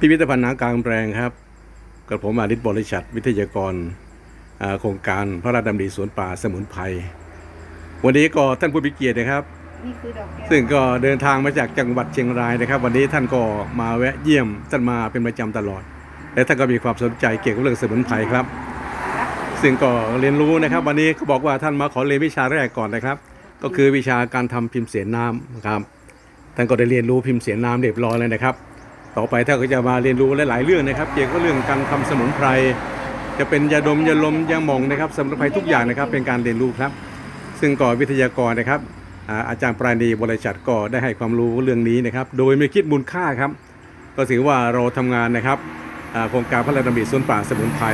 พิพิธภัณฑ์หนังกลางแปลงครับกับผมอาดิตบริษัทวิทยากรอ่าโครงการพระราชดำริสวนป่าสมุนไพรวันนี้ก็ท่านผู้มีเกียรตินะครับนี่คือดอกแก้วซึ่งก็เดินทางมาจากจังหวัดเชียงรายนะครับ วันนี้ท่านก็มาแวะเยี่ยมท่านมาเป็นประจำตลอด และท่านก็มีความสนใจเกี่ยวกับเรื่องสมุนไพรครับ ซึ่งก็เรียนรู้นะครับ วันนี้เขาบอกว่าท่านมาขอเรียนวิชาแรกก่อนนะครับ ก็คือวิชาการทำพิมพ์เสียนน้ำนะครับท่านก็ได้เรียนรู้พิมพ์เสียนน้ำเรียบร้อยแล้วนะครับ ต่อไปท่านก็จะมาเรียนรู้หลาย ๆ เรื่องนะครับ เกี่ยวกับเรื่องการทำสมุนไพร จะเป็นยาดมยาลมยาหมองนะครับสมุนไพรทุกอย่างนะครับเป็นการเรียนรู้ครับ ซึ่งก่อวิทยากรนะครับอาจารย์ปราณีบริษัทก็ได้ให้ความรู้เรื่องนี้นะครับ โดยไม่คิดมูลค่าครับ ก็ถือว่าเราทำงานนะครับโครงการพระราชดำริสวนป่าสมุนไพร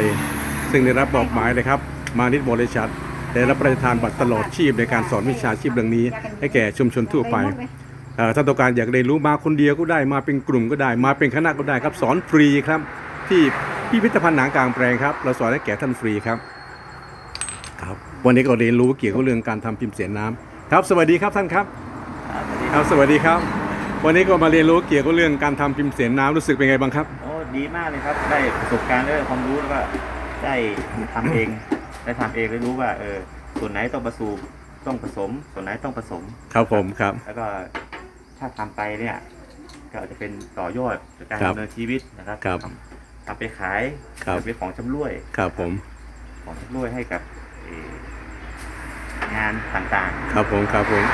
ซึ่งได้รับบอกหมายนะครับ มานิดบริษัทได้รับประทานบัตรตลอดชีพในการสอนวิชาชีพเรื่องนี้ ให้แก่ชุมชนทั่วไป ถ้าต้องการอยากเรียนรู้มาคนเดียวก็ได้มาเป็นกลุ่มก็ได้ มาเป็นคณะก็ได้ครับ สอนฟรีครับ ที่พิพิธภัณฑ์หนังกลางแปลงครับ เราสอนให้แก่ท่านฟรีครับครับวันนี้ก็เรียนรู้เกี่ยวกับเรื่องการทำพิมพ์เสียงน้ำครับ สวัสดีครับท่านครับครับสวัสดีครับ วันนี้ก็มาเรียนรู้เกี่ยวกับเรื่องการทำพิมพ์เสียงน้ำรู้สึกเป็นไงบ้างครับโอ้ดีมากเลยครับได้ประสบการณ์ได้ความรู้แล้วก็ได้ทำเองได้ทำเองได้รู้ว่าเออส่วนไหนต้องผสมต้องผสม ส่วนไหนต้องผสม ครับผมครับ แล้วก็ ถ้าทำไปเนี่ยก็อาจจะเป็นต่อยอดในการครับดำเนินชีวิตนะครับครับทำทำไปขายครับเป็นของชำร่วยครับผม ของชำร่วยให้กับเอ่องานต่างครับผมครับผม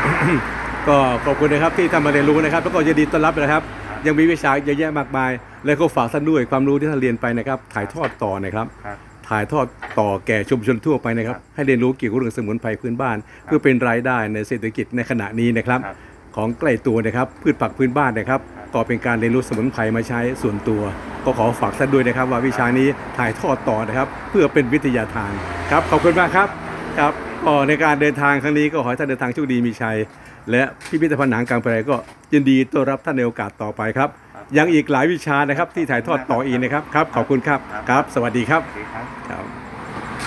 ก็ขอบคุณนะครับที่ท่านมาเรียนรู้นะครับ แล้วก็ยินดีต้อนรับนะครับ ยังมีวิชาเยอะแยะมากมาย แล้วก็ฝากท่านด้วยความรู้ที่ท่านเรียนไปนะครับ ถ่ายทอดต่อนะครับๆครับถ่ายทอดต่อแก่ชุมชนทั่วไปนะครับครับ ให้เรียนรู้เกี่ยวกับเรื่องสมุนไพรพื้นบ้าน เพื่อเป็นรายได้ในเศรษฐกิจในขณะนี้นะครับครับ ของใกล้ตัวนะครับ พืชผักพื้นบ้านนะครับครับ ก็เป็นการเรียนรู้สมุนไพรมาใช้ส่วนตัว ก็ขอฝากท่านด้วยนะครับ ว่าวิชานี้ถ่ายทอดต่อนะครับ เพื่อเป็นวิทยาทานครับขอบคุณมากครับครับก็ในการเดินทางครั้งนี้ก็ขอให้ท่านเดินทางโชคดีมีชัย และพิพิธภัณฑ์หนังกลางแปลงก็ยินดีต้อนรับท่านในโอกาสต่อไปครับครับ ยังอีกหลายวิชานะครับที่ถ่ายทอดต่ออีกนะครับครับ ขอบคุณครับครับ สวัสดีครับโอเคครับครับ